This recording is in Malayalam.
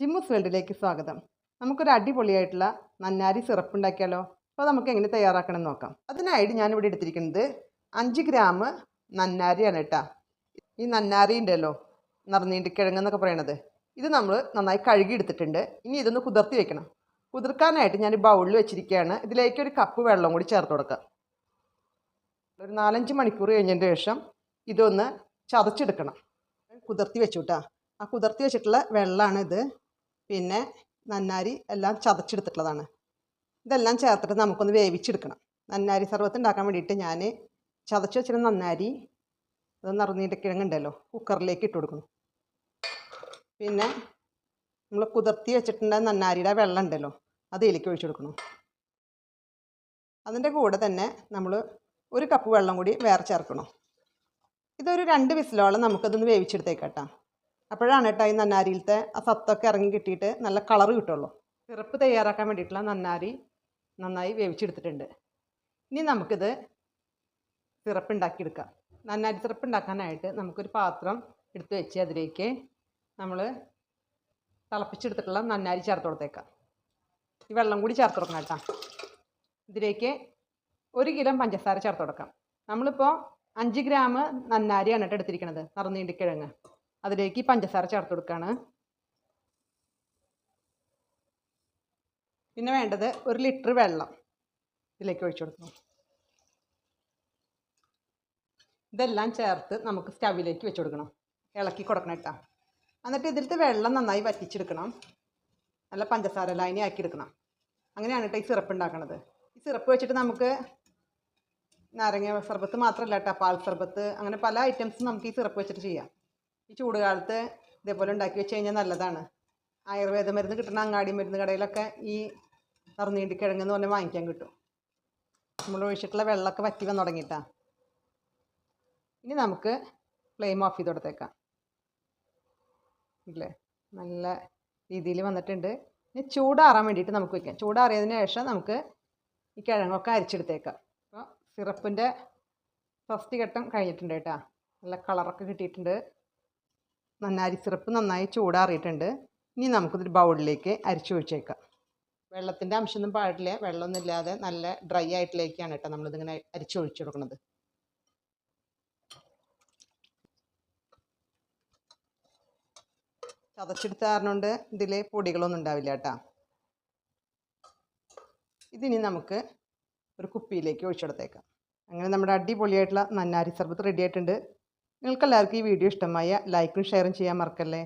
ജിമ്മൂസ് വേൾഡിലേക്ക് സ്വാഗതം. നമുക്കൊരു അടിപൊളിയായിട്ടുള്ള നന്നാരി സിറപ്പ് ഉണ്ടാക്കിയാലോ അപ്പോൾ നമുക്ക് എങ്ങനെ തയ്യാറാക്കണം എന്ന് നോക്കാം. അതിനായിട്ട് ഞാനിവിടെ എടുത്തിരിക്കുന്നത് അഞ്ച് ഗ്രാം നന്നാരിയാണ് കേട്ടോ. ഈ നന്നാരി ഉണ്ടല്ലോ നിറനീണ്ടിക്കിഴങ്ങ് എന്നൊക്കെ പറയണത്. ഇത് നമ്മൾ നന്നായി കഴുകി എടുത്തിട്ടുണ്ട് ഇനി ഇതൊന്ന് കുതിർത്തി വെക്കണം. കുതിർക്കാനായിട്ട് ഞാൻ ബൗളിൽ വെച്ചിരിക്കുകയാണ് ഇതിലേക്ക് ഒരു കപ്പ് വെള്ളം കൂടി ചേർത്ത് കൊടുക്കാം. ഒരു നാലഞ്ച് മണിക്കൂർ കഴിഞ്ഞതിന് ശേഷം ഇതൊന്ന് ചതച്ചെടുക്കണം. കുതിർത്തി വെച്ചു കേട്ടോ. ആ കുതിർത്തി വെച്ചിട്ടുള്ള വെള്ളമാണ് ഇത് പിന്നെ നന്നാരി എല്ലാം ചതച്ചെടുത്തിട്ടുള്ളതാണ്. ഇതെല്ലാം ചേർത്തിട്ട് നമുക്കൊന്ന് വേവിച്ചെടുക്കണം. നന്നാരി സർവത്ത് ഉണ്ടാക്കാൻ വേണ്ടിയിട്ട് ഞാൻ ചതച്ച് വെച്ചിരുന്ന നന്നാരി അത് നിറഞ്ഞിട്ട് കിഴങ്ങുണ്ടല്ലോ കുക്കറിലേക്ക് ഇട്ട് കൊടുക്കണം പിന്നെ നമ്മൾ കുതിർത്തി വെച്ചിട്ടുള്ള നന്നാരിയുടെ വെള്ളം ഉണ്ടല്ലോ അത് ഇതിലേക്ക് ഒഴിച്ചു കൊടുക്കണം അതിന്റെ കൂടെ തന്നെ നമ്മൾ ഒരു കപ്പ് വെള്ളം കൂടി വേറെ ചേർക്കണം. ഇതൊരു രണ്ട് വിസിലോളം നമുക്കതൊന്ന് വേവിച്ചെടുത്തേക്കട്ടാ അപ്പോഴാണ് കേട്ടോ ഈ നന്നാരിയിലത്തെ ആ സത്തൊക്കെ ഇറങ്ങി കിട്ടിയിട്ട് നല്ല കളർ കിട്ടുള്ളൂ. സിറപ്പ് തയ്യാറാക്കാൻ വേണ്ടിയിട്ടുള്ള നന്നാരി നന്നായി വേവിച്ചെടുത്തിട്ടുണ്ട്. ഇനി നമുക്കിത് സിറപ്പ് ഉണ്ടാക്കിയെടുക്കാം. നന്നാരി സിറപ്പ് ഉണ്ടാക്കാനായിട്ട് നമുക്കൊരു പാത്രം എടുത്ത് വെച്ച് അതിലേക്ക് നമ്മൾ തിളപ്പിച്ചെടുത്തിട്ടുള്ള നന്നാരി ചേർത്ത് കൊടുത്തേക്കാം. ഈ വെള്ളം കൂടി ചേർത്ത് കൊടുക്കണം കേട്ടോ. ഇതിലേക്ക് ഒരു കിലോ പഞ്ചസാര ചേർത്ത് കൊടുക്കാം. നമ്മളിപ്പോൾ അഞ്ച് ഗ്രാം നന്നാരിയാണ് കേട്ടോ എടുത്തിരിക്കുന്നത് നിറനീണ്ടിക്കിഴങ്ങ് അതിലേക്ക് പഞ്ചസാര ചേർത്ത് കൊടുക്കുകയാണ് പിന്നെ വേണ്ടത് ഒരു ലിറ്റർ വെള്ളം ഇതിലേക്ക് ഒഴിച്ചു കൊടുക്കണം. ഇതെല്ലാം ചേർത്ത് നമുക്ക് സ്റ്റവിലേക്ക് വെച്ച് കൊടുക്കണം. ഇളക്കി കൊടുക്കണം കേട്ടോ. എന്നിട്ട് ഇതിലത്തെ വെള്ളം നന്നായി വറ്റിച്ചെടുക്കണം. നല്ല പഞ്ചസാര ലായനി ആക്കി എടുക്കണം. അങ്ങനെയാണ് കേട്ടോ ഈ സിറപ്പ് ഉണ്ടാക്കണത്. ഈ സിറപ്പ് വെച്ചിട്ട് നമുക്ക് നാരങ്ങ സർബത്ത് മാത്രമല്ല കേട്ടോ പാൽ സർബത്ത് അങ്ങനെ പല ഐറ്റംസും നമുക്ക് ഈ സിറപ്പ് വെച്ചിട്ട് ചെയ്യാം. ഈ ചൂടുകാലത്ത് ഇതേപോലെ ഉണ്ടാക്കി വെച്ച് കഴിഞ്ഞാൽ നല്ലതാണ്. ആയുർവേദ മരുന്ന് കിട്ടുന്ന അങ്ങാടി മരുന്ന് കടയിലൊക്കെ ഈ നറുനീണ്ടി കിഴങ്ങെന്ന് പറഞ്ഞാൽ വാങ്ങിക്കാൻ കിട്ടും. നമ്മൾ ഒഴിച്ചിട്ടുള്ള വെള്ളമൊക്കെ വറ്റി വന്ന് തുടങ്ങിയിട്ടാ. ഇനി നമുക്ക് ഫ്ലെയിം ഓഫ് ചെയ്ത് കൊടുത്തേക്കാം. ഇല്ലേ? നല്ല രീതിയിൽ വന്നിട്ടുണ്ട്. ഇനി ചൂടാറാൻ വേണ്ടിയിട്ട് നമുക്ക് വയ്ക്കാം ചൂടാറിയതിന് ശേഷം നമുക്ക് ഈ കിഴങ്ങൊക്കെ അരിച്ചെടുത്തേക്കാം. അപ്പോൾ സിറപ്പിന്റെ ഫസ്റ്റ് ഘട്ടം കഴിഞ്ഞിട്ടുണ്ട് കേട്ടോ. നല്ല കളറൊക്കെ കിട്ടിയിട്ടുണ്ട്. നന്നാരി സിറപ്പ് നന്നായി ചൂടാറിയിട്ടുണ്ട്. ഇനി നമുക്കിതൊരു ബൗളിലേക്ക് അരിച്ചു ഒഴിച്ചേക്കാം. വെള്ളത്തിന്റെ അംശമൊന്നും പാടില്ല. വെള്ളമൊന്നും ഇല്ലാതെ നല്ല ഡ്രൈ ആയിട്ടിലേക്കാണ് കേട്ടോ നമ്മളിതിങ്ങനെ അരിച്ചു ഒഴിച്ചു കൊടുക്കുന്നത്. ചതച്ചെടുത്ത കാരണമുണ്ട് ഇതിൽ പൊടികളൊന്നും ഉണ്ടാവില്ല കേട്ടോ. ഇതിനി നമുക്ക് ഒരു കുപ്പിയിലേക്ക് ഒഴിച്ചെടുത്തേക്കാം. അങ്ങനെ നമ്മുടെ അടിപൊളിയായിട്ടുള്ള നന്നാരി സർബത്ത് റെഡി ആയിട്ടുണ്ട്. നിങ്ങൾക്കെല്ലാവർക്കും ഈ വീഡിയോ ഇഷ്ടമായ ലൈക്കും ഷെയറും ചെയ്യാൻ മറക്കല്ലേ?